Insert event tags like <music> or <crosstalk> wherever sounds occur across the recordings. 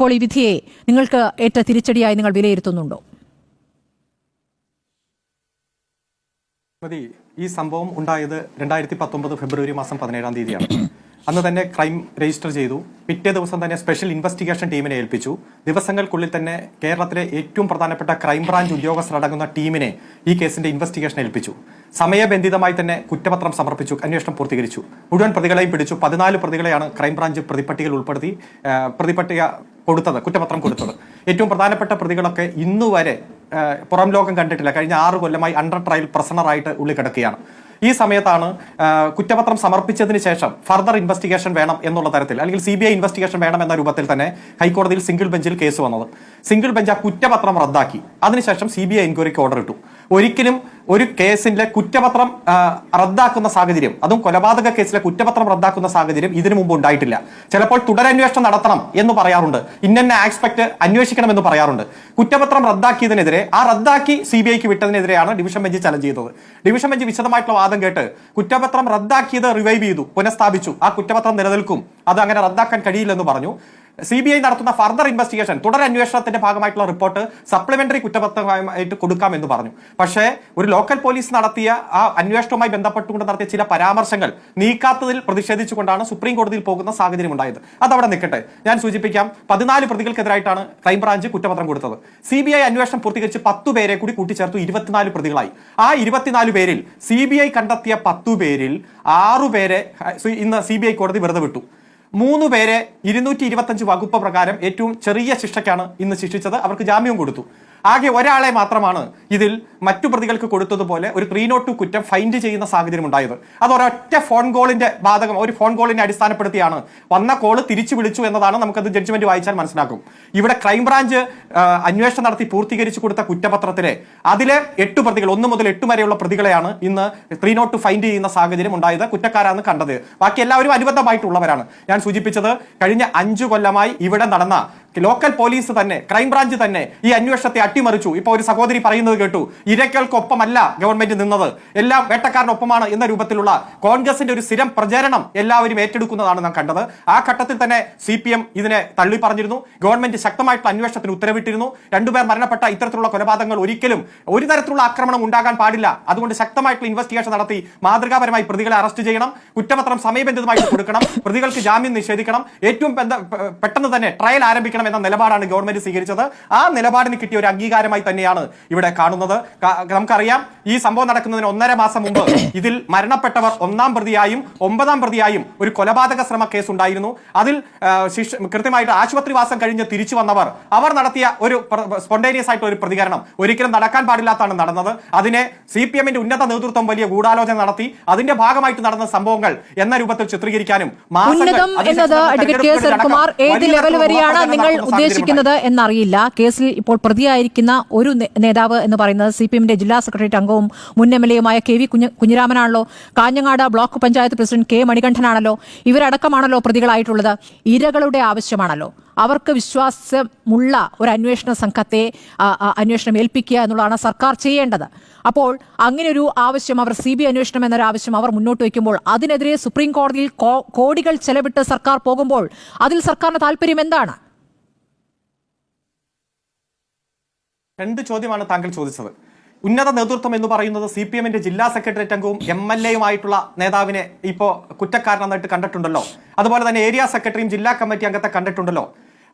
ഇപ്പോൾ ഈ വിധിയെ നിങ്ങൾക്ക് ഏറ്റ തിരിച്ചടിയായി നിങ്ങൾ വിലയിരുത്തുന്നുണ്ടോ? ഈ സംഭവം ഉണ്ടായത് രണ്ടായിരത്തി പത്തൊമ്പത് ഫെബ്രുവരി മാസം പതിനേഴാം തീയതിയാണ്. അന്ന് തന്നെ ക്രൈം രജിസ്റ്റർ ചെയ്തു. പിറ്റേ ദിവസം തന്നെ സ്പെഷ്യൽ ഇൻവെസ്റ്റിഗേഷൻ ടീമിനെ ഏൽപ്പിച്ചു. ദിവസങ്ങൾക്കുള്ളിൽ തന്നെ കേരളത്തിലെ ഏറ്റവും പ്രധാനപ്പെട്ട ക്രൈംബ്രാഞ്ച് ഉദ്യോഗസ്ഥർ അടങ്ങുന്ന ടീമിനെ ഈ കേസിന്റെ ഇൻവെസ്റ്റിഗേഷൻ ഏൽപ്പിച്ചു. സമയബന്ധിതമായി തന്നെ കുറ്റപത്രം സമർപ്പിച്ചു അന്വേഷണം പൂർത്തീകരിച്ചു. മുഴുവൻ പ്രതികളെയും പിടിച്ചു. പതിനാല് പ്രതികളെയാണ് ക്രൈംബ്രാഞ്ച് പ്രതിപട്ടികയിൽ ഉൾപ്പെടുത്തി പ്രതിപട്ടിക കൊടുത്തത് കുറ്റപത്രം കൊടുത്തത്. ഏറ്റവും പ്രധാനപ്പെട്ട പ്രതികളൊക്കെ ഇന്നുവരെ വരെ പുറം ലോകം കണ്ടിട്ടില്ല. കഴിഞ്ഞ ആറ് കൊല്ലമായി അണ്ടർ ട്രയൽ പ്രസണറായിട്ട് ഉള്ളി കിടക്കുകയാണ്. ഈ സമയത്താണ് കുറ്റപത്രം സമർപ്പിച്ചതിന് ശേഷം ഫർദർ ഇൻവെസ്റ്റിഗേഷൻ വേണം എന്നുള്ള തരത്തിൽ അല്ലെങ്കിൽ സി ബി ഐ ഇൻവെസ്റ്റിഗേഷൻ വേണം എന്ന രൂപത്തിൽ തന്നെ ഹൈക്കോടതിയിൽ സിംഗിൾ ബെഞ്ചിൽ കേസ് വന്നത്. സിംഗിൾ ബെഞ്ച് ആ കുറ്റപത്രം റദ്ദാക്കി. അതിനുശേഷം സി ബി ഐ എൻക്വയറിക്ക് ഓർഡർ ഇട്ടു. ഒരിക്കലും ഒരു കേസിന്റെ കുറ്റപത്രം റദ്ദാക്കുന്ന സാഹചര്യം അതും കൊലപാതക കേസിലെ കുറ്റപത്രം റദ്ദാക്കുന്ന സാഹചര്യം ഇതിനു മുമ്പ് ഉണ്ടായിട്ടില്ല. ചിലപ്പോൾ തുടരന്വേഷണം നടത്തണം എന്ന് പറയാറുണ്ട്. ഇന്നെ അന്വേഷിക്കണം എന്ന് പറയാറുണ്ട്. കുറ്റപത്രം റദ്ദാക്കിയതിനെതിരെ ആ റദ്ദാക്കി സി ബി ഐക്ക് വിട്ടതിനെതിരെയാണ് ഡിവിഷൻ ബെഞ്ച് ചലഞ്ച് ചെയ്തത്. ഡിവിഷൻ ബെഞ്ച് വിശദമായിട്ടുള്ള വാദം കേട്ട് കുറ്റപത്രം റദ്ദാക്കിയത് റിവൈവ് ചെയ്തു പുനഃസ്ഥാപിച്ചു. ആ കുറ്റപത്രം നിലനിൽക്കും. അത് അങ്ങനെ റദ്ദാക്കാൻ കഴിയില്ലെന്ന് പറഞ്ഞു. സി ബി ഐ നടത്തുന്ന ഫർദർ ഇൻവെസ്റ്റിഗേഷൻ തുടർ അന്വേഷണത്തിന്റെ ഭാഗമായിട്ടുള്ള റിപ്പോർട്ട് സപ്ലിമെന്ററി കുറ്റപത്രമായിട്ട് കൊടുക്കാമെന്ന് പറഞ്ഞു. പക്ഷേ ഒരു ലോക്കൽ പോലീസ് നടത്തിയ ആ അന്വേഷണവുമായി ബന്ധപ്പെട്ടുകൊണ്ട് നടത്തിയ ചില പരാമർശങ്ങൾ നീക്കാത്തതിൽ പ്രതിഷേധിച്ചുകൊണ്ടാണ് സുപ്രീം കോടതിയിൽ പോകുന്ന സാഹചര്യം ഉണ്ടായത് അതവിടെ നിൽക്കട്ടെ. ഞാൻ സൂചിപ്പിക്കാം പതിനാല് പ്രതികൾക്കെതിരായിട്ടാണ് ക്രൈംബ്രാഞ്ച് കുറ്റപത്രം കൊടുത്തത്. സി ബി ഐ അന്വേഷണം പൂർത്തീകരിച്ച് പത്തു പേരെ കൂടി കൂട്ടിച്ചേർത്തു ഇരുപത്തിനാല് പ്രതികളായി. ആ ഇരുപത്തിനാല് പേരിൽ സി ബി ഐ കണ്ടെത്തിയ പത്തു പേരിൽ ആറു പേരെ ഇന്ന് സി ബി ഐ കോടതി വെറുതെ വിട്ടു. മൂന്ന് പേരെ ഇരുന്നൂറ്റി ഇരുപത്തഞ്ച് വകുപ്പ് പ്രകാരം ഏറ്റവും ചെറിയ ശിക്ഷയ്ക്കാണ് ഇന്ന് ശിക്ഷിച്ചത്. അവർക്ക് ജാമ്യവും കൊടുത്തു. ആകെ ഒരാളെ മാത്രമാണ് ഇതിൽ മറ്റു പ്രതികൾക്ക് കൊടുത്തതുപോലെ ഒരു ത്രീ നോട്ട് ടു കുറ്റം ഫൈൻഡ് ചെയ്യുന്ന സാഹചര്യം ഉണ്ടായത്. അത് ഒരൊറ്റ ഫോൺ കോളിന്റെ ബാധകം ഒരു ഫോൺ കോളിനെ അടിസ്ഥാനപ്പെടുത്തിയാണ്. വന്ന കോൾ തിരിച്ചു വിളിച്ചു എന്നതാണ് നമുക്കത് ജഡ്ജ്മെന്റ് വായിച്ചാൽ മനസ്സിലാക്കും. ഇവിടെ ക്രൈംബ്രാഞ്ച് അന്വേഷണം നടത്തി പൂർത്തീകരിച്ചു കൊടുത്ത കുറ്റപത്രത്തിലെ അതിലെ എട്ട് പ്രതികൾ ഒന്ന് മുതൽ എട്ട് വരെയുള്ള പ്രതികളെയാണ് ഇന്ന് ത്രീ നോട്ട് ഫൈൻഡ് ചെയ്യുന്ന സാഹചര്യം ഉണ്ടായത് കുറ്റക്കാരാണ് കണ്ടത്. ബാക്കി എല്ലാവരും അനുബന്ധമായിട്ടുള്ളവരാണ്. ഞാൻ സൂചിപ്പിച്ചത് കഴിഞ്ഞ അഞ്ചു കൊല്ലമായി ഇവിടെ നടന്ന ലോക്കൽ പോലീസ് തന്നെ ക്രൈംബ്രാഞ്ച് തന്നെ ഈ അന്വേഷണത്തെ അട്ടിമറിച്ചു. ഇപ്പൊ ഒരു സഹോദരി പറയുന്നത് കേട്ടു ഇരക്കൾക്കൊപ്പമല്ല ഗവൺമെന്റ് നിന്നത്. എല്ലാം വേട്ടക്കാരനൊപ്പമാണ് എന്ന രൂപത്തിലുള്ള കോൺഗ്രസിന്റെ ഒരു സ്ഥിരം പ്രചരണം എല്ലാവരും ഏറ്റെടുക്കുന്നതാണ് നാം കണ്ടത്. ആ ഘട്ടത്തിൽ തന്നെ സി പി എം ഇതിനെ തള്ളി പറഞ്ഞിരുന്നു. ഗവൺമെന്റ് ശക്തമായിട്ടുള്ള അന്വേഷണത്തിന് ഉത്തരവിട്ടിരുന്നു. രണ്ടുപേർ മരണപ്പെട്ട ഇത്തരത്തിലുള്ള കൊലപാതകങ്ങൾ ഒരിക്കലും ഒരു തരത്തിലുള്ള ആക്രമണം ഉണ്ടാകാൻ പാടില്ല. അതുകൊണ്ട് ശക്തമായിട്ടുള്ള ഇൻവെസ്റ്റിഗേഷൻ നടത്തി മാതൃകാപരമായി പ്രതികളെ അറസ്റ്റ് ചെയ്യണം. കുറ്റപത്രം സമയബന്ധിതമായിട്ട് കൊടുക്കണം. പ്രതികൾക്ക് ജാമ്യം നിഷേധിക്കണം. ഏറ്റവും പെട്ടെന്ന് തന്നെ ട്രയൽ ആരംഭിക്കണം. എന്ന നിലപാടാണ് ഗവൺമെന്റ് സ്വീകരിച്ചത്. ആ നിലപാടിന് കിട്ടിയ ഒരു അംഗീകാരമായി തന്നെയാണ് ഇവിടെ കാണുന്നത്. നമുക്കറിയാം ഈ സംഭവം നടക്കുന്നതിന് ഒന്നര മാസം മുമ്പ് <coughs> ഇതിൽ മരണപ്പെട്ടവർ ഒന്നാം പ്രതിയായും ഒമ്പതാം പ്രതിയായും ഒരു കൊലപാതക ശ്രമ കേസ് ഉണ്ടായിരുന്നു അതിൽ ശിക്ഷ കൃത്യമായിട്ട് ആശുപത്രിവാസം കഴിഞ്ഞ് തിരിച്ചു വന്നവർ അവർ നടത്തിയ ഒരു സ്പോണ്ടേനിയസ് ആയിട്ടുള്ള ഒരു പ്രതികരണം ഒരിക്കലും നടക്കാൻ പാടില്ലാത്താണ് നടന്നത്. അതിനെ സി പി എമ്മിന്റെ ഉന്നത നേതൃത്വം വലിയ ഗൂഢാലോചന നടത്തി. അതിന്റെ ഭാഗമായിട്ട് നടന്ന സംഭവങ്ങൾ എന്ന രൂപത്തിൽ ചിത്രീകരിക്കാനും ഉന്നതം എന്നത് ഏത് ലെവൽ വരെയാണ് നിങ്ങൾ ഉദ്ദേശിക്കുന്നത് എന്നറിയില്ല. കേസിൽ ഇപ്പോൾ പ്രതിയായിരിക്കുന്ന ഒരു നേതാവ് എന്ന് പറയുന്നത് സി പി എമ്മിന്റെ ജില്ലാ സെക്രട്ടേറിയറ്റ് അംഗവും മുൻ എം എൽ എയുമായ കെ വി കുഞ്ഞ കുഞ്ഞിരാമനാണല്ലോ. Kanhangad block panchayat president K മണികണ്ഠനാണല്ലോ. ഇവരടക്കമാണല്ലോ പ്രതികളായിട്ടുള്ളത്. ഇരകളുടെ ആവശ്യമാണല്ലോ. അവർക്ക് വിശ്വാസമുള്ള ഒരു അന്വേഷണ സംഘത്തെ അന്വേഷണം ഏൽപ്പിക്കുക എന്നുള്ളതാണ് സർക്കാർ ചെയ്യേണ്ടത്. അപ്പോൾ അങ്ങനെ ഒരു ആവശ്യം അവർ സി ബി അന്വേഷണം എന്നൊരു ആവശ്യം അവർ മുന്നോട്ട് വയ്ക്കുമ്പോൾ അതിനെതിരെ സുപ്രീം കോടതിയിൽ കോടികൾ ചെലവിട്ട് സർക്കാർ പോകുമ്പോൾ അതിൽ സർക്കാരിന് താല്പര്യം എന്താണ്? രണ്ട് ചോദ്യമാണ് താങ്കൾ ചോദിച്ചത്. ഉന്നത നേതൃത്വം എന്ന് പറയുന്നത് സി പി എമ്മിന്റെ ജില്ലാ സെക്രട്ടേറിയറ്റ് അംഗവും എം എൽ എയുമായിട്ടുള്ള നേതാവിനെ ഇപ്പോൾ കുറ്റക്കാരനെന്നായിട്ട് കണ്ടിട്ടുണ്ടല്ലോ. അതുപോലെ തന്നെ ഏരിയ സെക്രട്ടറിയും ജില്ലാ കമ്മിറ്റി അംഗത്തെ കണ്ടിട്ടുണ്ടല്ലോ.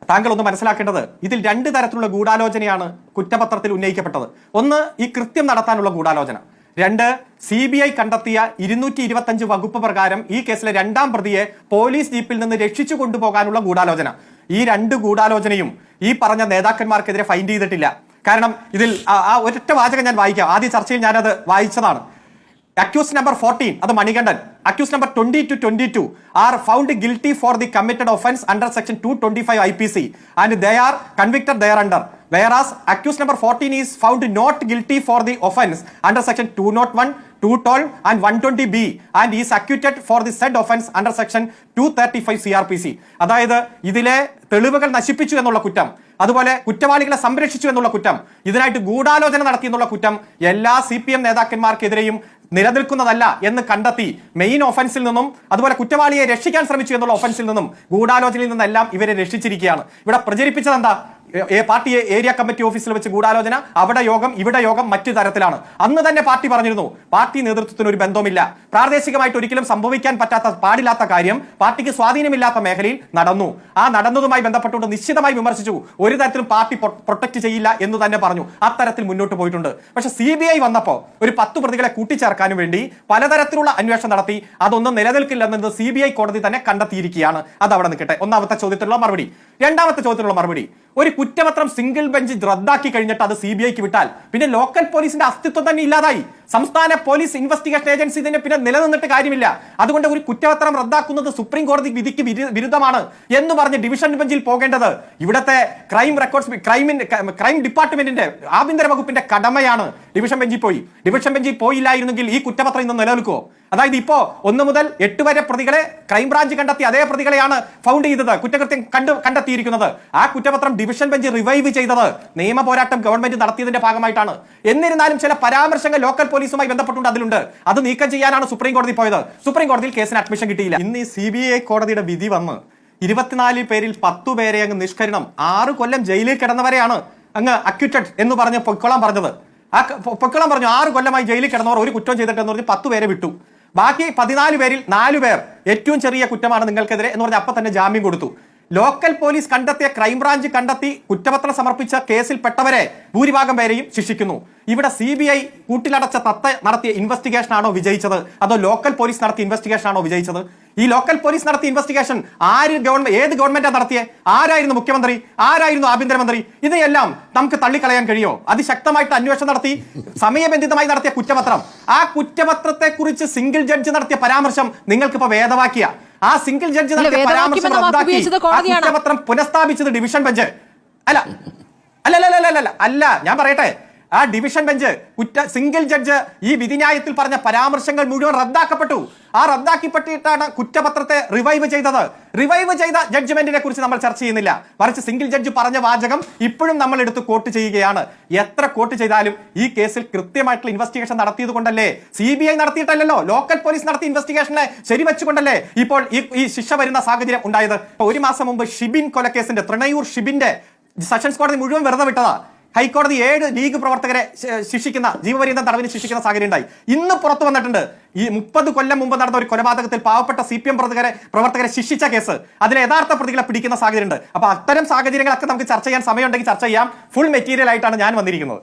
താങ്കൾ ഒന്ന് മനസ്സിലാക്കേണ്ടത് ഇതിൽ രണ്ട് തരത്തിലുള്ള ഗൂഢാലോചനയാണ് കുറ്റപത്രത്തിൽ ഉന്നയിക്കപ്പെട്ടത്. ഒന്ന് ഈ കൃത്യം നടത്താനുള്ള ഗൂഢാലോചന. രണ്ട് സി ബി ഐ കണ്ടെത്തിയ ഇരുന്നൂറ്റി ഇരുപത്തഞ്ച് വകുപ്പ് പ്രകാരം ഈ കേസിലെ രണ്ടാം പ്രതിയെ പോലീസ് ജീപ്പിൽ നിന്ന് രക്ഷിച്ചു കൊണ്ടുപോകാനുള്ള ഗൂഢാലോചന. ഈ രണ്ട് ഗൂഢാലോചനയും ഈ പറഞ്ഞ നേതാക്കന്മാർക്കെതിരെ ഫൈൻഡ് ചെയ്തിട്ടില്ല. കാരണം ഇതിൽ ആ- ഒറ്റ വാചകം ഞാൻ വായിക്കാം. ആദ്യ ചർച്ചയിൽ ഞാനത് വായിച്ചതാണ്. അക്യൂസ് നമ്പർ ഫോർട്ടീൻ അത് Manikandan. Accused number twenty two twenty two are found guilty for the committed offence under section two twenty five I P C and they are convicted there under whereas accused number 14 is found not guilty for the offense under section 201 212 and 120b and is acquitted for the said offense under section 235 CRPC അതായത് ഇതിലെ തെളിവുകൾ നശിപ്പിച്ചു എന്നുള്ള കുറ്റം അതുപോലെ കുറ്റവാളികളെ സംരക്ഷിച്ചു എന്നുള്ള കുറ്റം ഇതിനായിട്ട് ഗൂഢാലോചന നടത്തി എന്നുള്ള കുറ്റം എല്ലാ സി പി എം നേതാക്കന്മാർക്കെതിരെയും നിലനിൽക്കുന്നതല്ല എന്ന് കണ്ടെത്തി മെയിൻ ഒഫൻസിൽ നിന്നും അതുപോലെ കുറ്റവാളിയെ രക്ഷിക്കാൻ ശ്രമിച്ചു എന്നുള്ള ഒഫൻസിൽ നിന്നും ഗൂഢാലോചനയിൽ നിന്നെല്ലാം ഇവരെ രക്ഷിച്ചിരിക്കുകയാണ്. ഇവിടെ പ്രചരിപ്പിച്ചത് എന്താ പാർട്ടി ഏരിയ കമ്മിറ്റി ഓഫീസിൽ വെച്ച് ഗൂഢാലോചന അവിടെ യോഗം ഇവിടെ യോഗം മറ്റു തരത്തിലാണ്. അന്ന് തന്നെ പാർട്ടി പറഞ്ഞിരുന്നു പാർട്ടി നേതൃത്വത്തിന് ഒരു ബന്ധവുമില്ല. പ്രാദേശികമായിട്ട് ഒരിക്കലും സംഭവിക്കാൻ പറ്റാത്ത പാടില്ലാത്ത കാര്യം പാർട്ടിക്ക് സ്വാധീനമില്ലാത്ത മേഖലയിൽ നടന്നു. ആ നടന്നതുമായി ബന്ധപ്പെട്ടുകൊണ്ട് നിശ്ചിതമായി വിമർശിച്ചു ഒരു തരത്തിലും പാർട്ടി പ്രൊട്ടക്ട് ചെയ്യില്ല എന്ന് തന്നെ പറഞ്ഞു. അത്തരത്തിൽ മുന്നോട്ട് പോയിട്ടുണ്ട്. പക്ഷെ സി ബി ഐ വന്നപ്പോൾ ഒരു പത്ത് പ്രതികളെ കൂട്ടിച്ചേർക്കാനും വേണ്ടി പലതരത്തിലുള്ള അന്വേഷണം നടത്തി അതൊന്നും നിലനിൽക്കില്ലെന്നത് സി ബി ഐ കോടതി തന്നെ കണ്ടെത്തിയിരിക്കുകയാണ്. അത് അവിടെ നിൽക്കട്ടെ. ഒന്നാമത്തെ ചോദ്യത്തിലുള്ള മറുപടി. രണ്ടാമത്തെ ചോദ്യത്തിലുള്ള മറുപടി. ഒരു കുറ്റപത്രം സിംഗിൾ ബെഞ്ച് റദ്ദാക്കി കഴിഞ്ഞിട്ട് അത് സി വിട്ടാൽ പിന്നെ ലോക്കൽ പോലീസിന്റെ അസ്തിത്വം തന്നെ ഇല്ലാതായി. സംസ്ഥാന പോലീസ് ഇൻവെസ്റ്റിഗേഷൻ ഏജൻസി ഇതിന്റെ പിന്നെ നിലനിന്നിട്ട് കാര്യമില്ല. അതുകൊണ്ട് ഒരു കുറ്റപത്രം റദ്ദാക്കുന്നത് സുപ്രീം കോടതി വിധിക്ക് വിരുദ്ധമാണ് എന്ന് പറഞ്ഞ് ഡിവിഷൻ ബെഞ്ചിൽ പോകേണ്ടത് ഇവിടുത്തെ ക്രൈം റെക്കോർഡ്സ് ക്രൈമിന്റെ ക്രൈം ഡിപ്പാർട്ട്മെന്റിന്റെ ആഭ്യന്തര വകുപ്പിന്റെ കടമയാണ് ഡിവിഷൻ ബെഞ്ചിൽ പോയി. ഡിവിഷൻ ബെഞ്ചിൽ പോയില്ലായിരുന്നെങ്കിൽ ഈ കുറ്റപത്രം ഇന്ന് നിലനിൽക്കുമോ അതായത് ഇപ്പോ ഒന്ന് മുതൽ എട്ട് വരെ പ്രതികളെ ക്രൈംബ്രാഞ്ച് കണ്ടെത്തി അതേ പ്രതികളെയാണ് ഫൗണ്ട് ചെയ്തത് കുറ്റകൃത്യം കണ്ടു കണ്ടെത്തിയിരിക്കുന്നത്. ആ കുറ്റപത്രം ഡിവിഷൻ ബെഞ്ച് റിവൈവ് ചെയ്തത് നിയമ പോരാട്ടം ഗവൺമെന്റ് നടത്തിയതിന്റെ ഭാഗമായിട്ടാണ്. എന്നിരുന്നാലും ചില പരാമർശങ്ങൾ ലോക്കൽ പോലീസുമായി ബന്ധപ്പെട്ടുണ്ട് അതിലുണ്ട്. അത് നീക്കം ചെയ്യാനാണ് സുപ്രീം കോടതി പോയത്. സുപ്രീം കോടതിയിൽ കേസിന് അഡ്മിഷൻ കിട്ടിയില്ല. ഇന്ന് ഈ സി ബി ഐ കോടതിയുടെ വിധി വന്ന് ഇരുപത്തിനാല് പേരിൽ പത്തു പേരെ അങ്ങ് നിഷ്കരണം ആറ് കൊല്ലം ജയിലിൽ കിടന്നവരെയാണ് അങ്ങ് അക്യൂറ്റഡ് എന്ന് പറഞ്ഞ് പൊക്കോളം പറഞ്ഞത്. ആ പൊക്കോളം പറഞ്ഞു ആറ് കൊല്ലമായി ജയിലിൽ കിടന്നവർ ഒരു കുറ്റം ചെയ്തിട്ടെന്ന് പറഞ്ഞ് പത്ത് പേരെ വിട്ടു. ബാക്കി പതിനാല് പേരിൽ നാലു പേർ ഏറ്റവും ചെറിയ കുറ്റമാണ് നിങ്ങൾക്കെതിരെ എന്ന് പറഞ്ഞ് അപ്പം തന്നെ ജാമ്യം കൊടുത്തു. ലോക്കൽ പോലീസ് കണ്ടെത്തിയ ക്രൈംബ്രാഞ്ച് കണ്ടെത്തി കുറ്റപത്രം സമർപ്പിച്ച കേസിൽ പെട്ടവരെ ഭൂരിഭാഗം പേരെയും ശിക്ഷിക്കുന്നു. ഇവിടെ സി ബി ഐ കൂട്ടിലടച്ച തത്ത നടത്തിയ ഇൻവെസ്റ്റിഗേഷൻ ആണോ വിജയിച്ചത്? അതോ ലോക്കൽ പോലീസ് നടത്തിയ ഇൻവെസ്റ്റിഗേഷൻ ആണോ വിജയിച്ചത്? ഈ ലോക്കൽ പോലീസ് നടത്തിയ ഇൻവെസ്റ്റിഗേഷൻ ആര് ഗവൺമെന്റ് ഏത് ഗവൺമെന്റാണ് നടത്തിയത് ആരായിരുന്നു മുഖ്യമന്ത്രി? ആരായിരുന്നു ആഭ്യന്തരമന്ത്രി? ഇതെല്ലാം നമുക്ക് തള്ളിക്കളയാൻ കഴിയോ അതിശക്തമായിട്ട് അന്വേഷണം നടത്തി സമയബന്ധിതമായി നടത്തിയ കുറ്റപത്രം. ആ കുറ്റപത്രത്തെ കുറിച്ച് സിംഗിൾ ജഡ്ജ് നടത്തിയ പരാമർശം നിങ്ങൾക്ക് ഇപ്പൊ വേദവാക്കിയ ആ സിംഗിൾ ജഡ്ജ് നടത്തിയ പരാമർശം റദ്ദാക്കി കുറ്റപത്രം പുനഃസ്ഥാപിച്ചത് ഡിവിഷൻ ബെഞ്ച്. അല്ല. അല്ല അല്ല അല്ല അല്ല അല്ല ഞാൻ പറയട്ടെ. ആ ഡിവിഷൻ ബെഞ്ച് കുറ്റ സിംഗിൾ ജഡ്ജ് ഈ വിധിന്യായത്തിൽ പറഞ്ഞ പരാമർശങ്ങൾ മുഴുവൻ റദ്ദാക്കപ്പെട്ടു. ആ റദ്ദാക്കിപ്പെട്ടിട്ടാണ് കുറ്റപത്രത്തെ റിവൈവ് ചെയ്തത്. റിവൈവ് ചെയ്ത ജഡ്ജ്മെന്റിനെ കുറിച്ച് നമ്മൾ ചർച്ച ചെയ്യുന്നില്ല. മറിച്ച് സിംഗിൾ ജഡ്ജ് പറഞ്ഞ വാചകം ഇപ്പോഴും നമ്മൾ എടുത്ത് കോട്ട് ചെയ്യുകയാണ്. എത്ര കോട്ട് ചെയ്താലും ഈ കേസിൽ കൃത്യമായിട്ടുള്ള ഇൻവെസ്റ്റിഗേഷൻ നടത്തിയത് കൊണ്ടല്ലേ സി ബി ഐ നടത്തിയിട്ടല്ലോ ലോക്കൽ പോലീസ് നടത്തിയ ഇൻവെസ്റ്റിഗേഷനെ ശരിവെച്ചുകൊണ്ടല്ലേ ഇപ്പോൾ ഈ ശിക്ഷ വരുന്ന സാഹചര്യം ഉണ്ടായത്? ഒരു മാസം മുമ്പ് ഷിബിൻ കൊലക്കേസിന്റെ തൃണയൂർ ഷിബിന്റെ സെഷൻസ് കോടതി മുഴുവൻ വെറുതെ വിട്ടതാ. ഹൈക്കോടതി ഏഴ് ലീഗ് പ്രവർത്തകരെ ശിക്ഷിക്കുന്ന ജീവപര്യന്തം തടവിന് ശിക്ഷിക്കുന്ന സാഹചര്യം ഉണ്ടായി ഇന്ന് പുറത്തു വന്നിട്ടുണ്ട്. ഈ മുപ്പത് കൊല്ലം മുമ്പ് നടന്ന ഒരു കൊലപാതകത്തിൽ പാവപ്പെട്ട സി പി എം പ്രവർത്തകരെ പ്രവർത്തകരെ ശിക്ഷിച്ച കേസ്. അതിലെ യഥാർത്ഥ പ്രതികളെ പിടിക്കുന്ന സാഹചര്യം ഉണ്ട് അപ്പൊ അത്തരം സാഹചര്യങ്ങളൊക്കെ നമുക്ക് ചർച്ച ചെയ്യാൻ സമയമുണ്ടെങ്കിൽ ചർച്ച ചെയ്യാം. ഫുൾ മെറ്റീരിയൽ ആയിട്ടാണ് ഞാൻ വന്നിരിക്കുന്നത്.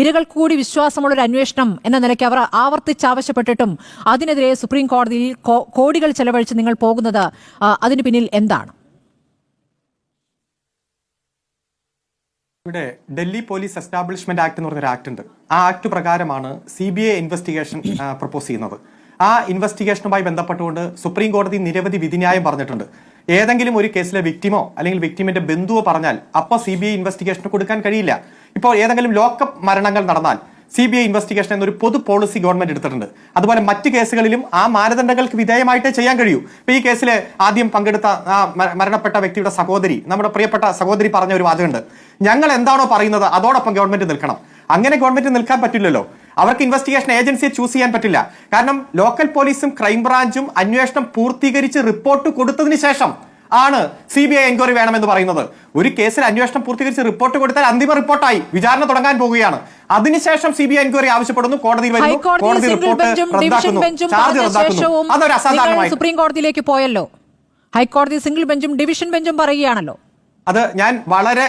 ഇരകൾ കൂടി വിശ്വാസമുള്ള ഒരു അന്വേഷണം എന്ന നിലയ്ക്ക് അവർ ആവർത്തിച്ച് ആവശ്യപ്പെട്ടിട്ടും അതിനെതിരെ സുപ്രീം കോടതിയിൽ കോടികൾ ചെലവഴിച്ച് നിങ്ങൾ പോകുന്നത് അതിന് പിന്നിൽ എന്താണ്? ഇവിടെ ഡൽഹി പോലീസ് എസ്റ്റാബ്ലിഷ്മെന്റ് ആക്ട് എന്ന് പറഞ്ഞൊരു ആക്ട് ഉണ്ട്. ആ ആക്ട് പ്രകാരമാണ് C B I investigation propose ചെയ്യുന്നത്. ആ ഇൻവെസ്റ്റിഗേഷനുമായി ബന്ധപ്പെട്ടുകൊണ്ട് സുപ്രീം കോടതി നിരവധി വിധിന്യായം പറഞ്ഞിട്ടുണ്ട്. ഏതെങ്കിലും ഒരു കേസിലെ വിക്ടിമോ അല്ലെങ്കിൽ വിക്ടിമിന്റെ ബന്ധുവോ പറഞ്ഞാൽ അപ്പോൾ സി ബി ഐ ഇൻവെസ്റ്റിഗേഷന് കൊടുക്കാൻ കഴിയില്ല. ഇപ്പോൾ ഏതെങ്കിലും ലോക്കപ്പ് മരണങ്ങൾ നടന്നാൽ സി ബി ഐ ഇൻവെസ്റ്റിഗേഷൻ എന്നൊരു പൊതു പോളിസി ഗവൺമെന്റ് എടുത്തിട്ടുണ്ട്. അതുപോലെ മറ്റ് കേസുകളിലും ആ മാനദണ്ഡങ്ങൾക്ക് വിധേയമായിട്ടേ ചെയ്യാൻ കഴിയൂ. ഇപ്പൊ ഈ കേസിൽ ആദ്യം പങ്കെടുത്ത ആ മരണപ്പെട്ട വ്യക്തിയുടെ സഹോദരി നമ്മുടെ പ്രിയപ്പെട്ട സഹോദരി പറഞ്ഞ ഒരു വാദമുണ്ട് ഞങ്ങൾ എന്താണോ പറയുന്നത് അതോടൊപ്പം ഗവൺമെന്റ് നിൽക്കണം. അങ്ങനെ ഗവൺമെന്റ് നിൽക്കാൻ പറ്റില്ലല്ലോ. അവർക്ക് ഇൻവെസ്റ്റിഗേഷൻ ഏജൻസിയെ ചൂസ് ചെയ്യാൻ പറ്റില്ല. കാരണം ലോക്കൽ പോലീസും ക്രൈംബ്രാഞ്ചും അന്വേഷണം പൂർത്തീകരിച്ച് റിപ്പോർട്ട് കൊടുത്തതിന് ശേഷം ആണ് സി ബി ഐ എൻക്വയറി വേണമെന്ന് പറയുന്നത്. ഒരു കേസിൽ അന്വേഷണം പൂർത്തീകരിച്ച് റിപ്പോർട്ട് കൊടുത്താൽ അന്തിമ റിപ്പോർട്ടായി വിചാരണ തുടങ്ങാൻ പോവുകയാണ്. അതിനുശേഷം സി ബി ഐ എൻക്വയറി ആവശ്യപ്പെടുന്നു കോടതിയിൽ വരുന്നു കോടതി റിപ്പോർട്ട് റദ്ദാക്കുന്നു. ചാർജ് റദ്ദാക്കുന്നു. അതൊരു അസാധാരണമായി. സുപ്രീം കോടതിയിലേക്ക് പോയല്ലോ. ഹൈക്കോടതി സിംഗിൾ ബെഞ്ചും ഡിവിഷൻ ബെഞ്ചും പറയുകയാണല്ലോ. അത് ഞാൻ വളരെ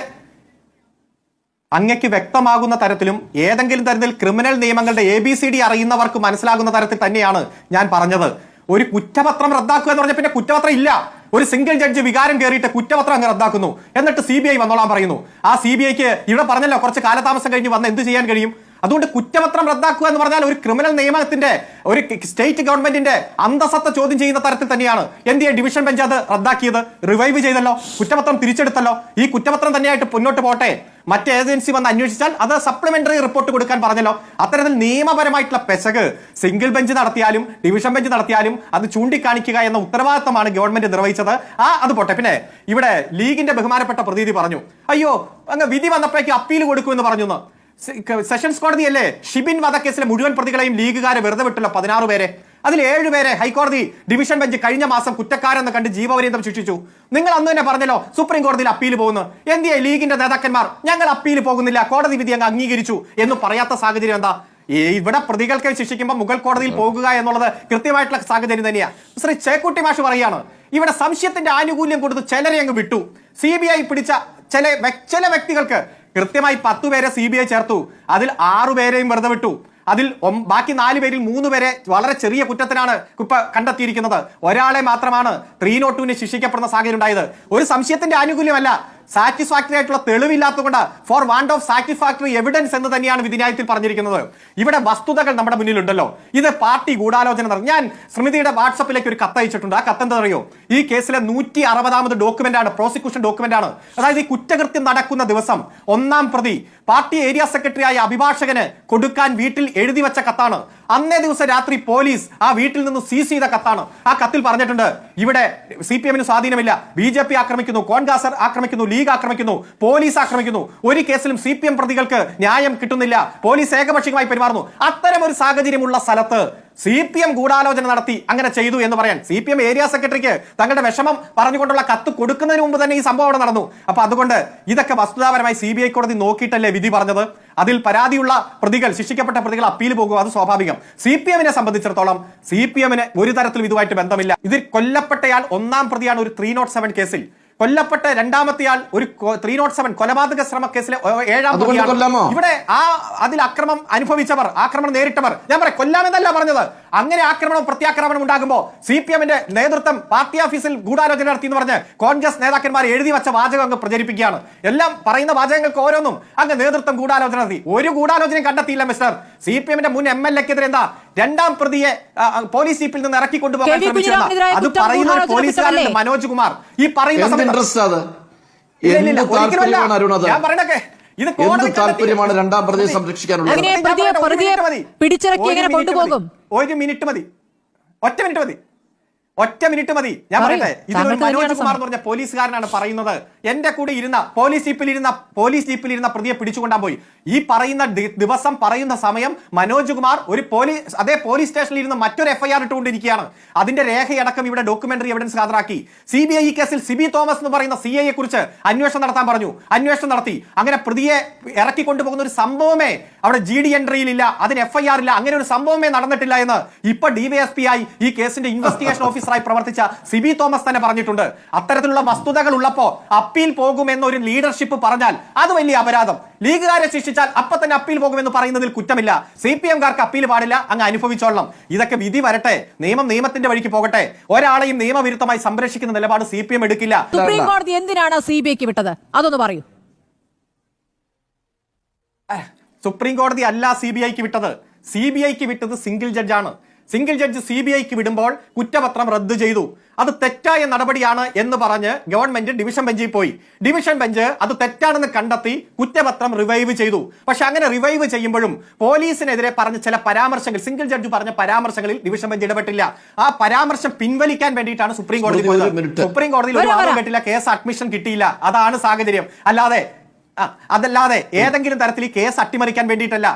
അങ്ങയ്ക്ക് വ്യക്തമാകുന്ന തരത്തിലും ഏതെങ്കിലും തരത്തിൽ ക്രിമിനൽ നിയമങ്ങളുടെ എ ബി സി ഡി അറിയുന്നവർക്ക് മനസ്സിലാകുന്ന തരത്തിൽ തന്നെയാണ് ഞാൻ പറഞ്ഞത്. ഒരു കുറ്റപത്രം റദ്ദാക്കുക എന്ന് പറഞ്ഞ പിന്നെ കുറ്റപത്രം ഇല്ല. ഒരു സിംഗിൾ ജഡ്ജ് വികാരം കയറിയിട്ട് കുറ്റപത്രം അങ്ങ് റദ്ദാക്കുന്നു. എന്നിട്ട് സി ബി ഐ വന്നോളാൻ പറയുന്നു. ആ സി ബി ഐക്ക് ഇവിടെ പറഞ്ഞല്ലോ കുറച്ച് കാലതാമസം കഴിഞ്ഞ് വന്ന് എന്ത് ചെയ്യാൻ കഴിയും? അതുകൊണ്ട് കുറ്റപത്രം റദ്ദാക്കുക എന്ന് പറഞ്ഞാൽ ഒരു ക്രിമിനൽ നിയമത്തിന്റെ ഒരു സ്റ്റേറ്റ് ഗവൺമെന്റിന്റെ അന്തസത്ത ചോദ്യം ചെയ്യുന്ന തരത്തിൽ തന്നെയാണ്. എന്തിയെ ഡിവിഷൻ ബെഞ്ച് അത് റദ്ദാക്കിയത്? റിവൈവ് ചെയ്തല്ലോ. കുറ്റപത്രം തിരിച്ചെടുത്തല്ലോ. ഈ കുറ്റപത്രം തന്നെയായിട്ട് മുന്നോട്ട് പോട്ടെ. മറ്റ് ഏജൻസി വന്ന് അന്വേഷിച്ചാൽ അത് സപ്ലിമെന്ററി റിപ്പോർട്ട് കൊടുക്കാൻ പറഞ്ഞല്ലോ. അത്തരത്തിൽ നിയമപരമായിട്ടുള്ള പെശക് സിംഗിൾ ബെഞ്ച് നടത്തിയാലും ഡിവിഷൻ ബെഞ്ച് നടത്തിയാലും അത് ചൂണ്ടിക്കാണിക്കുക എന്ന ഉത്തരവാദിത്തമാണ് ഗവൺമെന്റ് നിർവഹിച്ചത്. ആ അത് പോട്ടെ. പിന്നെ ഇവിടെ ലീഗിന്റെ ബഹുമാനപ്പെട്ട പ്രതിനിധി പറഞ്ഞു അയ്യോ അങ്ങ് വിധി വന്നപ്പോഴേക്ക് അപ്പീൽ കൊടുക്കുമെന്ന് പറഞ്ഞു സെഷൻസ് കോടതിയല്ലേ? ഷിബിൻ വധക്കേസിലെ മുഴുവൻ പ്രതികളെയും ലീഗുകാരെ വെറുതെ വിട്ടല്ലോ പതിനാറ് പേരെ. അതിൽ ഏഴുപേരെ ഹൈക്കോടതി ഡിവിഷൻ ബെഞ്ച് കഴിഞ്ഞ മാസം കുറ്റക്കാരെന്ന് കണ്ട് ജീവപര്യന്തം ശിക്ഷിച്ചു. നിങ്ങൾ അന്ന് തന്നെ പറഞ്ഞല്ലോ സുപ്രീം കോടതിയിൽ അപ്പീൽ പോകുന്നു. എന്തിയെ ലീഗിന്റെ നേതാക്കന്മാർ? ഞങ്ങൾ അപ്പീൽ പോകുന്നില്ല കോടതി വിധി അങ്ങ് അംഗീകരിച്ചു എന്ന് പറയാത്ത സാഹചര്യം എന്താ? ഇവിടെ പ്രതികൾക്ക് ശിക്ഷിക്കുമ്പോൾ മുഗൾ കോടതിയിൽ പോകുക എന്നുള്ളത് കൃത്യമായിട്ടുള്ള സാഹചര്യം തന്നെയാണ് ശ്രീ ചേക്കുട്ടി മാഷ് പറയാണ് ഇവിടെ സംശയത്തിന്റെ ആനുകൂല്യം കൊടുത്ത് ചിലരെ അങ്ങ് വിട്ടു. സി ബി ഐ പിടിച്ച ചില ചില വ്യക്തികൾക്ക് കൃത്യമായി പത്തു പേരെ സി ബി ഐ ചേർത്തു. അതിൽ ആറുപേരെയും വെറുതെ വിട്ടു. അതിൽ ബാക്കി നാല് പേരിൽ മൂന്ന് പേരെ വളരെ ചെറിയ കുറ്റത്തിനാണ് ഇപ്പൊ കണ്ടെത്തിയിരിക്കുന്നത്. ഒരാളെ മാത്രമാണ് ത്രീ നോട്ടുവിന് ശിക്ഷിക്കപ്പെടുന്ന സാഹചര്യം ഉണ്ടായത്. ഒരു സംശയത്തിന്റെ ആനുകൂല്യമല്ല സാറ്റിസ്ഫാക്ടറി ആയിട്ടുള്ള തെളിവില്ലാത്തതുകൊണ്ട് for want of satisfactory evidence എന്ന് തന്നെയാണ് വിധിന്യായത്തിൽ പറഞ്ഞിരിക്കുന്നത്. ഇവിടെ വസ്തുതകൾ നമ്മുടെ മുന്നിലുണ്ടല്ലോ. ഇത് പാർട്ടി ഗൂഢാലോചന ഞാൻ സ്മൃതിയുടെ വാട്സപ്പിലേക്ക് ഒരു കത്ത് അയച്ചിട്ടുണ്ട്. ആ കത്ത് എന്താ ഈ കേസിലെ നൂറ്റി അറുപതാമത് ഡോക്യുമെന്റ് ആണ് പ്രോസിക്യൂഷൻ ഡോക്യുമെന്റ് ആണ്. അതായത് ഈ കുറ്റകൃത്യം നടക്കുന്ന ദിവസം ഒന്നാം പ്രതി പാർട്ടി ഏരിയ സെക്രട്ടറി ആയ അഭിഭാഷകന് കൊടുക്കാൻ വീട്ടിൽ എഴുതി വെച്ച കത്താണ്. അന്നേ ദിവസം രാത്രി പോലീസ് ആ വീട്ടിൽ നിന്ന് സീസ് ചെയ്ത കത്താണ്. ആ കത്തിൽ പറഞ്ഞിട്ടുണ്ട് ഇവിടെ സി പി എമ്മിന് സ്വാധീനമില്ല. ബി ജെ പി ആക്രമിക്കുന്നു കോൺഗ്രസ് ആക്രമിക്കുന്നു ലീഗ് ആക്രമിക്കുന്നു പോലീസ് ആക്രമിക്കുന്നു. ഒരു കേസിലും സി പി എം പ്രതികൾക്ക് ന്യായം കിട്ടുന്നില്ല. പോലീസ് ഏകപക്ഷീയമായി പെരുമാറുന്നു. അത്തരം ഒരു സാഹചര്യമുള്ള സ്ഥലത്ത് സി പി എം ഗൂഢാലോചന നടത്തി അങ്ങനെ ചെയ്തു എന്ന് പറയാൻ. സി പി എം ഏരിയ സെക്രട്ടറിക്ക് തങ്ങളുടെ വിഷമം പറഞ്ഞുകൊണ്ടുള്ള കത്ത് കൊടുക്കുന്നതിന് മുമ്പ് തന്നെ ഈ സംഭവം അവിടെ നടന്നു. അപ്പൊ അതുകൊണ്ട് ഇതൊക്കെ വസ്തുതാപരമായി സി ബി ഐ കോടതി നോക്കിയിട്ടല്ലേ വിധി പറഞ്ഞത്? അതിൽ പരാതിയുള്ള പ്രതികൾ ശിക്ഷിക്കപ്പെട്ട പ്രതികൾ അപ്പീൽ പോകും. അത് സ്വാഭാവികം. സി പി എമ്മിനെ സംബന്ധിച്ചിടത്തോളം സി പി എമ്മിന് ഒരു തരത്തിലും ഇതുമായിട്ട് ബന്ധമില്ല. ഇതിൽ കൊല്ലപ്പെട്ടയാൾ ഒന്നാം പ്രതിയാണ് ഒരു ത്രീ നോട്ട് സെവൻ കേസിൽ. കൊല്ലപ്പെട്ട രണ്ടാമത്തെയാൾ ഒരു ത്രീ നോട്ട് സെവൻ കൊലപാതക ശ്രമ കേസിലെ ഏഴാം? ഇവിടെ ആ അതിൽ അക്രമം അനുഭവിച്ചവർ ആക്രമണം നേരിട്ടവർ ഞാൻ പറയാം കൊല്ലാമെന്നല്ല പറഞ്ഞത്. അങ്ങനെ ആക്രമണം പ്രത്യാക്രമണം ഉണ്ടാകുമ്പോൾ സി പി എമ്മിന്റെ നേതൃത്വം പാർട്ടി ഓഫീസിൽ ഗൂഢാലോചന നടത്തി എന്ന് പറഞ്ഞ് കോൺഗ്രസ് നേതാക്കന്മാർ എഴുതി വെച്ച വാചകം അങ്ങ് പ്രചരിപ്പിക്കുകയാണ്. എല്ലാം പറയുന്ന വാചകങ്ങൾക്ക് ഓരോന്നും അങ്ങ് നേതൃത്വം ഗൂഢാലോചന നടത്തി. ഒരു ഗൂഢാലോചനയും കണ്ടെത്തിയില്ല മിസ്റ്റർ. സി പി എമ്മിന്റെ മുൻ എം എൽ എക്കെതിരെ എന്താ രണ്ടാം പ്രതിയെ പോലീസ് ജീപ്പിൽ നിന്ന് ഇറക്കി കൊണ്ടുപോകാൻ കെ വി ശ്രമിച്ചു എന്നാ. കുഞ്ഞിരാമനെതിരായ അത് പറയുന്ന ഒരു ഗൂഢാലോചന മനോജ് കുമാർ ഈ പറയുന്ന സമയത്ത് ഞാൻ പറയണൊക്കെ. ഇത് എന്ത് താല്പര്യമാണ് രണ്ടാം പ്രതിയെ സംരക്ഷിക്കാനുള്ളത്. പിടിച്ചിറക്കി കൊണ്ടുപോകും? ഒരു മിനിറ്റ് മതി. ഒറ്റ മിനിറ്റ് മതി. ഒറ്റ മിനിറ്റ് മതി. ഞാൻ പറയൂ. പറയട്ടെ? ഇതിലൊരു മനോജ് കുമാർ എന്ന് പറഞ്ഞ പോലീസുകാരനാണ് പറയുന്നത്. എന്റെ കൂടെ ഇരുന്ന പോലീസ് ജീപ്പിൽ ഇരുന്ന പോലീസ് ജീപ്പിൽ ഇരുന്ന പ്രതിയെ പിടിച്ചുകൊണ്ടാൻ പോയി. ഈ പറയുന്ന ദിവസം പറയുന്ന സമയം മനോജ് കുമാർ ഒരു പോലീസ് അതേ പോലീസ് സ്റ്റേഷനിൽ ഇരുന്ന് മറ്റൊരു എഫ്ഐആർ ഇട്ടുകൊണ്ടിരിക്കുകയാണ്. അതിന്റെ രേഖയടക്കം ഇവിടെ ഡോക്യുമെന്ററി എവിഡൻസ് ഹാജരാക്കി. സി ബി ഐ കേസിൽ സിബി തോമസ് എന്ന് പറയുന്ന സി ഐയെ കുറിച്ച് അന്വേഷണം നടത്താൻ പറഞ്ഞു. അന്വേഷണം നടത്തി. അങ്ങനെ പ്രതിയെ ഇറക്കി കൊണ്ടുപോകുന്ന ഒരു സംഭവമേ അവിടെ ജി ഡി എൻട്രിയിൽ ഇല്ല. അതിന് എഫ്ഐആർ ഇല്ല. അങ്ങനെ ഒരു സംഭവമേ നടന്നിട്ടില്ല എന്ന് ഇപ്പൊ ഡിവൈഎസ്പി ആയി ഈ കേസിന്റെ ഇൻവെസ്റ്റിഗേഷൻ ഓഫീസറായി പ്രവർത്തിച്ച സിബി തോമസ് തന്നെ പറഞ്ഞിട്ടുണ്ട്. അത്തരത്തിലുള്ള വസ്തുതകൾ ഉള്ളപ്പോ അപ്പീൽ പോകുമെന്ന് ഒരു ലീഡർഷിപ്പ് പറഞ്ഞാൽ അത് വലിയ അപരാധം. ലീഗുകാരെ ശിക്ഷിച്ചാൽ അപ്പൊ തന്നെ അപ്പീൽ പോകുമെന്ന് പറയുന്നതിൽ കുറ്റമില്ല. സി പി എംകാർക്ക് അപ്പീൽ പാടില്ല അങ്ങ് അനുഭവിച്ചോളണം. ഇതൊക്കെ വിധി വരട്ടെ നിയമം നിയമത്തിന്റെ വഴിക്ക് പോകട്ടെ. ഒരാളെയും നിയമവിരുദ്ധമായി സംരക്ഷിക്കുന്ന നിലപാട് സി പി എം എടുക്കില്ല. സുപ്രീം കോടതി എന്തിനാണ് സി ബി ഐക്ക് വിട്ടത്? അതൊന്ന് പറയൂ. സുപ്രീം കോടതി അല്ല സി ബി ഐക്ക് വിട്ടത്. സി ബി ഐക്ക് വിട്ടത് സിംഗിൾ ജഡ്ജാണ്. സിംഗിൾ ജഡ്ജ് സി ബി ഐക്ക് വിടുമ്പോൾ കുറ്റപത്രം റദ്ദ് ചെയ്തു. അത് തെറ്റായ നടപടിയാണ് എന്ന് പറഞ്ഞ് ഗവൺമെന്റ് ഡിവിഷൻ ബെഞ്ചിൽ പോയി. ഡിവിഷൻ ബെഞ്ച് അത് തെറ്റാണെന്ന് കണ്ടെത്തി കുറ്റപത്രം റിവൈവ് ചെയ്തു. പക്ഷെ അങ്ങനെ റിവൈവ് ചെയ്യുമ്പോഴും പോലീസിനെതിരെ പറഞ്ഞ ചില പരാമർശങ്ങൾ സിംഗിൾ ജഡ്ജ് പറഞ്ഞ പരാമർശങ്ങളിൽ ഡിവിഷൻ ബെഞ്ച് ഇടപെട്ടില്ല. ആ പരാമർശം പിൻവലിക്കാൻ വേണ്ടിയിട്ടാണ് സുപ്രീം കോടതി പോയത്. സുപ്രീം കോടതിയിൽ ഒരു വാദം കേട്ടില്ല കേസ് അഡ്മിഷൻ കിട്ടിയില്ല. അതാണ് സാഹചര്യം. അല്ലാതെ അതല്ലാതെ ഏതെങ്കിലും തരത്തിൽ ഈ കേസ് അട്ടിമറിക്കാൻ വേണ്ടിയിട്ടല്ല.